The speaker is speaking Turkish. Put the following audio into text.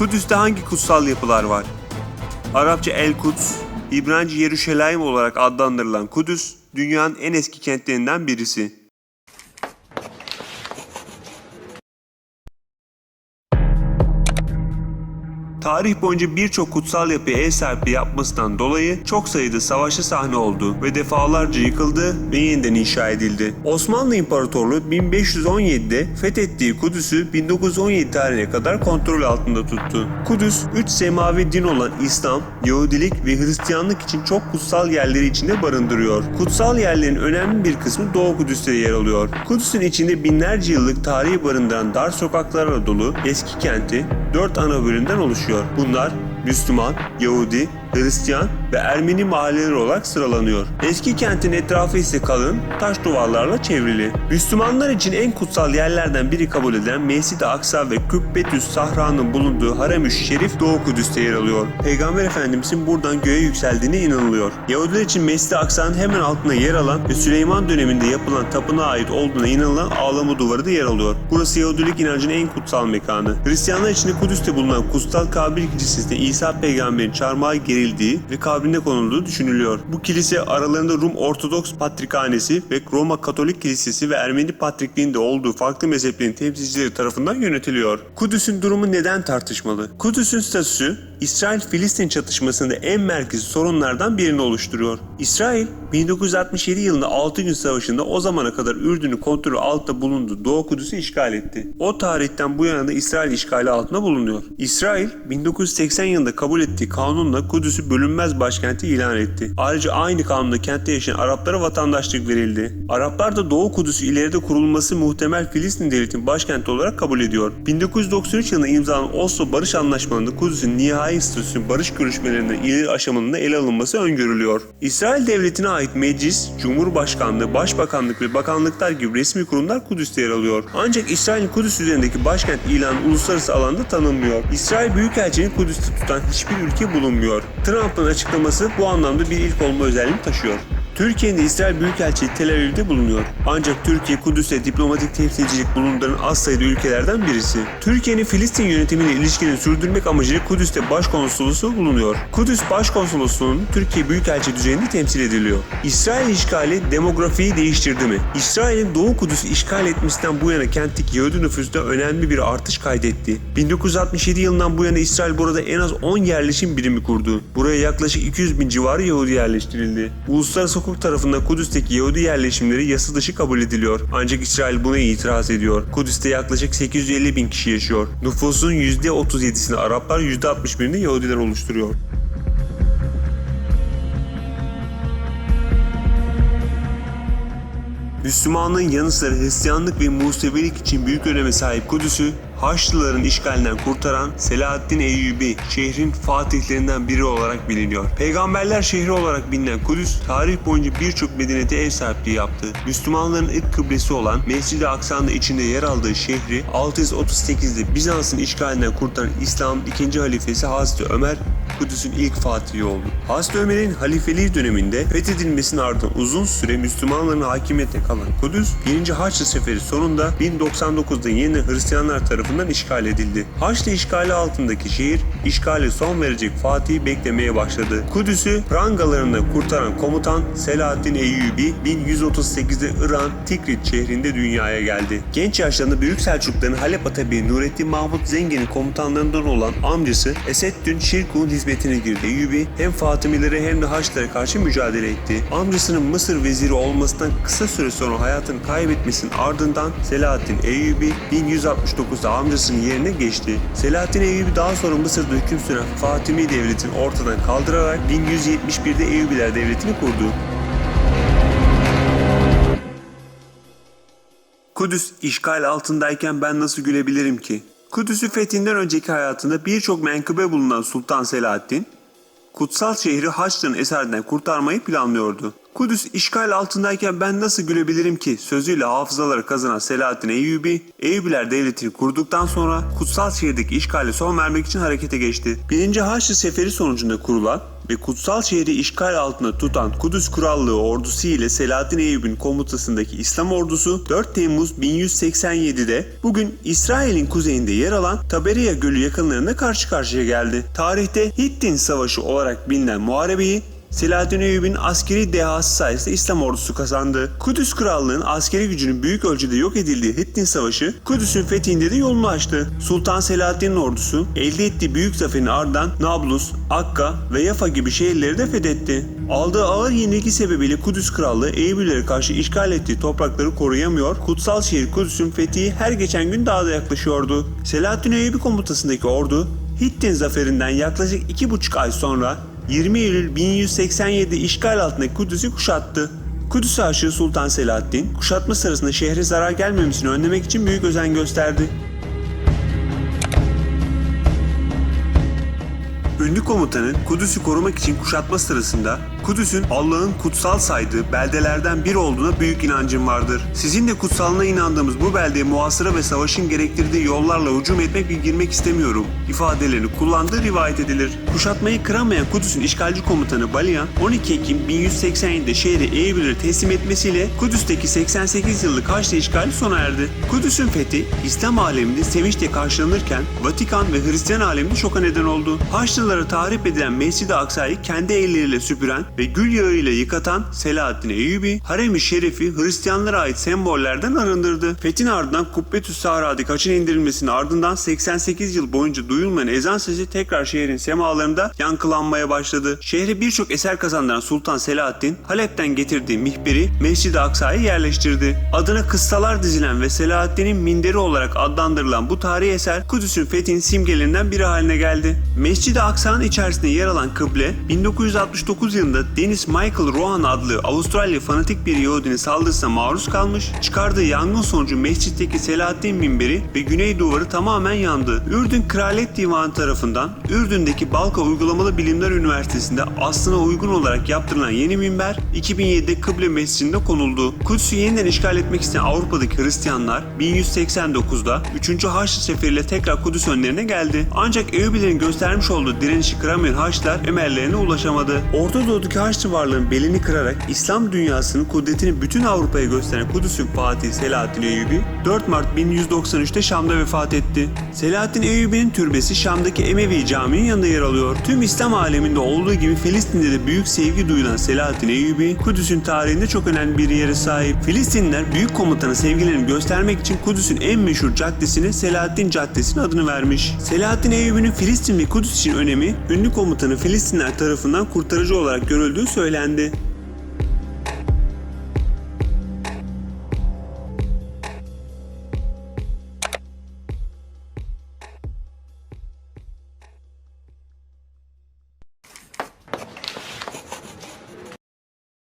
Kudüs'te hangi kutsal yapılar var? Arapça El Kuds, İbranice Yeruşalayim olarak adlandırılan Kudüs, dünyanın en eski kentlerinden birisi. Tarih boyunca birçok kutsal yapıya ev sahipliği yapmasından dolayı çok sayıda savaşa sahne oldu ve defalarca yıkıldı ve yeniden inşa edildi. Osmanlı İmparatorluğu 1517'de fethettiği Kudüs'ü 1917 tarihine kadar kontrol altında tuttu. Kudüs, üç semavi din olan İslam, Yahudilik ve Hristiyanlık için çok kutsal yerleri içinde barındırıyor. Kutsal yerlerin önemli bir kısmı Doğu Kudüs'te yer alıyor. Kudüs'ün içinde binlerce yıllık tarihi barındıran dar sokaklarla dolu eski kenti dört ana bölümden oluşuyor. Bunlar Müslüman, Yahudi, Hristiyan ve Ermeni mahalleleri olarak sıralanıyor. Eski kentin etrafı ise kalın, taş duvarlarla çevrili. Müslümanlar için en kutsal yerlerden biri kabul edilen Mescid-i Aksa ve Kübbetüs Sahra'nın bulunduğu Harem-ü Şerif Doğu Kudüs'te yer alıyor. Peygamber Efendimizin buradan göğe yükseldiğine inanılıyor. Yahudiler için Mescid-i Aksa'nın hemen altında yer alan ve Süleyman döneminde yapılan tapınağa ait olduğuna inanılan ağlama duvarı da yer alıyor. Burası Yahudilik inancının en kutsal mekanı. Hristiyanlar için de Kudüs'te bulunan Kutsal Kabir Kilisesi'nde İsa peygamberin çarmıha gerildiği ve kabrine konulduğu düşünülüyor. Bu kilise aralarında Rum Ortodoks Patrikhanesi ve Roma Katolik Kilisesi ve Ermeni Patrikliğinde olduğu farklı mezheplerin temsilcileri tarafından yönetiliyor. Kudüs'ün durumu neden tartışmalı? Kudüs'ün statüsü İsrail-Filistin çatışmasında en merkezi sorunlardan birini oluşturuyor. İsrail 1967 yılında 6 gün savaşında o zamana kadar Ürdün'ü kontrolü altında bulunduğu Doğu Kudüs'ü işgal etti. O tarihten bu yana da İsrail işgali altında bulunuyor. İsrail 1980 yılında kabul ettiği kanunla Kudüs'ü bölünmez başkenti ilan etti. Ayrıca aynı kanunda kentte yaşayan Araplara vatandaşlık verildi. Araplar da Doğu Kudüs'ü ileride kurulması muhtemel Filistin devletinin başkenti olarak kabul ediyor. 1993 yılında imzalanan Oslo Barış Anlaşmalarında Kudüs'ün nihai statüsünün barış görüşmelerinde ileri aşamasında ele alınması öngörülüyor. İsrail devletine ait meclis, cumhurbaşkanlığı, başbakanlık ve bakanlıklar gibi resmi kurumlar Kudüs'te yer alıyor. Ancak İsrail'in Kudüs üzerindeki başkent ilanı uluslararası alanda tanınmıyor. İsrail Büyükelçiliğini Kudüs'te tutan hiçbir ülke bulunmuyor. Trump'ın açıklaması bu anlamda bir ilk olma özelliğini taşıyor. Türkiye'nin İsrail Büyükelçiliği Tel Aviv'de bulunuyor. Ancak Türkiye Kudüs'te diplomatik temsilcilik bulunduran az sayıda ülkelerden birisi. Türkiye'nin Filistin yönetimiyle ilişkilerini sürdürmek amacıyla Kudüs'te başkonsolosluğu bulunuyor. Kudüs Başkonsolosluğu'nun Türkiye Büyükelçi düzeyinde temsil ediliyor. İsrail işgali demografiyi değiştirdi mi? İsrail'in Doğu Kudüs'ü işgal etmesinden bu yana kentteki Yahudi nüfusta önemli bir artış kaydetti. 1967 yılından bu yana İsrail burada en az 10 yerleşim birimi kurdu. Buraya yaklaşık 200 bin civarı Yahudi yerleştirildi. Uluslararası hukuk tarafından Kudüs'teki Yahudi yerleşimleri yasa dışı kabul ediliyor. Ancak İsrail buna itiraz ediyor. Kudüs'te yaklaşık 850 bin kişi yaşıyor. Nüfusun %37'sini Araplar, %61'ini Yahudiler oluşturuyor. Müslümanlığın yanı sıra Hristiyanlık ve Musevilik için büyük öneme sahip Kudüs'ü Haçlıların işgalinden kurtaran Selahaddin Eyyubi şehrin fatihlerinden biri olarak biliniyor. Peygamberler şehri olarak bilinen Kudüs tarih boyunca birçok medeniyete ev sahipliği yaptı. Müslümanların ilk kıblesi olan Mescid-i Aksa'nın içinde yer aldığı şehri 638'de Bizans'ın işgalinden kurtaran İslam'ın ikinci halifesi Hazreti Ömer Kudüs'ün ilk fatihi oldu. Hazreti Ömer'in halifeliği döneminde fethedilmesinin ardından uzun süre Müslümanların hakimiyette kalan Kudüs, 1. Haçlı Seferi sonunda 1099'da yeniden Hristiyanlar tarafından işgal edildi. Haçlı işgali altındaki şehir, işgale son verecek Fatih'i beklemeye başladı. Kudüs'ü prangalarında kurtaran komutan Selahaddin Eyyubi 1138'de İran Tikrit şehrinde dünyaya geldi. Genç yaşlarında Büyük Selçukluların Halep Atabeyi Nurettin Mahmut Zengin'in komutanlarından olan amcası Eseddin Şirkuh'un hizmetine girdi. Eyyubi hem Fatımilere hem de Haçlılara karşı mücadele etti. Amcasının Mısır veziri olmasından kısa süre sonra hayatını kaybetmesinin ardından Selahaddin Eyyubi 1169'da amcasının yerine geçti. Selahaddin Eyyubi daha sonra Mısır'da hüküm süren Fatimi devletini ortadan kaldırarak 1171'de Eyyubiler devletini kurdu. Kudüs işgal altındayken ben nasıl gülebilirim ki? Kudüs'ü fethinden önceki hayatında birçok menkıbe bulunan Sultan Selahaddin, kutsal şehri Haçlı'nın eserinden kurtarmayı planlıyordu. Kudüs işgal altındayken ben nasıl gülebilirim ki sözüyle hafızaları kazanan Selahaddin Eyyubi, Eyyubiler devletini kurduktan sonra kutsal şehirdeki işgale son vermek için harekete geçti. 1. Haçlı Seferi sonucunda kurulan ve kutsal şehri işgal altında tutan Kudüs Krallığı ordusu ile Selahaddin Eyyubi'nin komutasındaki İslam ordusu 4 Temmuz 1187'de bugün İsrail'in kuzeyinde yer alan Taberiya Gölü yakınlarında karşı karşıya geldi. Tarihte Hittin Savaşı olarak bilinen muharebeyi Selahaddin Eyyubi'nin askeri dehası sayesinde İslam ordusu kazandı. Kudüs Krallığı'nın askeri gücünün büyük ölçüde yok edildiği Hittin Savaşı, Kudüs'ün fethinde de yolunu açtı. Sultan Selahaddin'in ordusu elde ettiği büyük zaferin ardından Nablus, Akka ve Yafa gibi şehirleri de fethetti. Aldığı ağır yenilgi sebebiyle Kudüs Krallığı Eyyubilere karşı işgal ettiği toprakları koruyamıyor, kutsal şehir Kudüs'ün fethi her geçen gün daha da yaklaşıyordu. Selahaddin Eyyubi komutasındaki ordu, Hittin zaferinden yaklaşık iki buçuk ay sonra 20 Eylül 1187 işgal altındaki Kudüs'ü kuşattı. Kudüs aşığı Sultan Selahaddin, kuşatma sırasında şehre zarar gelmemesini önlemek için büyük özen gösterdi. Ünlü komutanın Kudüs'ü korumak için kuşatma sırasında Kudüs'ün Allah'ın kutsal saydığı beldelerden biri olduğuna büyük inancım vardır. Sizin de kutsalına inandığımız bu beldeye muhasıra ve savaşın gerektirdiği yollarla hücum etmek ve girmek istemiyorum ifadelerini kullandığı rivayet edilir. Kuşatmayı kıramayan Kudüs'ün işgalci komutanı Baliyan 12 Ekim 1187'de şehri Eyyubilere teslim etmesiyle Kudüs'teki 88 yıllık Haçlı işgali sona erdi. Kudüs'ün fethi İslam aleminde sevinçle karşılanırken Vatikan ve Hristiyan aleminde şoka neden oldu. Haçlılara tahrip edilen Mescid-i Aksa'yı kendi elleriyle süpüren ve gül yağıyla yıkatan Selahaddin Eyyubi, harem-i şerifi Hristiyanlara ait sembollerden arındırdı. Fethin ardından Kubbetüs Sahra'daki haçın indirilmesinin ardından 88 yıl boyunca duyulmayan ezan sesi tekrar şehrin semalarında yankılanmaya başladı. Şehre birçok eser kazandıran Sultan Selahaddin, Halep'ten getirdiği mihberi Mescid-i Aksa'ya yerleştirdi. Adına kıssalar dizilen ve Selahaddin'in minderi olarak adlandırılan bu tarihi eser Kudüs'ün fethinin simgelerinden biri haline geldi. Mescid-i Aksa'nın içerisinde yer alan kıble 1969 yılında Dennis Michael Rohan adlı Avustralya fanatik bir Yahudinin saldırısına maruz kalmış, çıkardığı yangın sonucu mescitteki Selahaddin minberi ve güney duvarı tamamen yandı. Ürdün Kraliyet Divanı tarafından Ürdün'deki Balka Uygulamalı Bilimler Üniversitesi'nde aslına uygun olarak yaptırılan yeni minber 2007'de Kıble Mescidi'nde konuldu. Kudüs'ü yeniden işgal etmek isteyen Avrupa'daki Hristiyanlar 1189'da 3. Haçlı Seferiyle tekrar Kudüs önlerine geldi. Ancak Eyyubilerin göstermiş olduğu direnişi kıramayan Haçlılar emellerine ulaşamadı. Orta Doğu'daki Haçlı varlığın belini kırarak İslam dünyasının kudretini bütün Avrupa'ya gösteren Kudüs'ün Fatihi Selahaddin Eyyubi 4 Mart 1193'te Şam'da vefat etti. Selahaddin Eyyubi'nin türbesi Şam'daki Emevi Camii'nin yanında yer alıyor. Tüm İslam aleminde olduğu gibi Filistin'de de büyük sevgi duyulan Selahaddin Eyyubi, Kudüs'ün tarihinde çok önemli bir yere sahip. Filistinliler büyük komutanı sevgilerini göstermek için Kudüs'ün en meşhur caddesine Selahaddin Caddesi'nin adını vermiş. Selahaddin Eyyubi'nin Filistin ve Kudüs için önemi, ünlü komutanı Filistinler tarafından kurtarıcı olarak görüldüğü söylendi.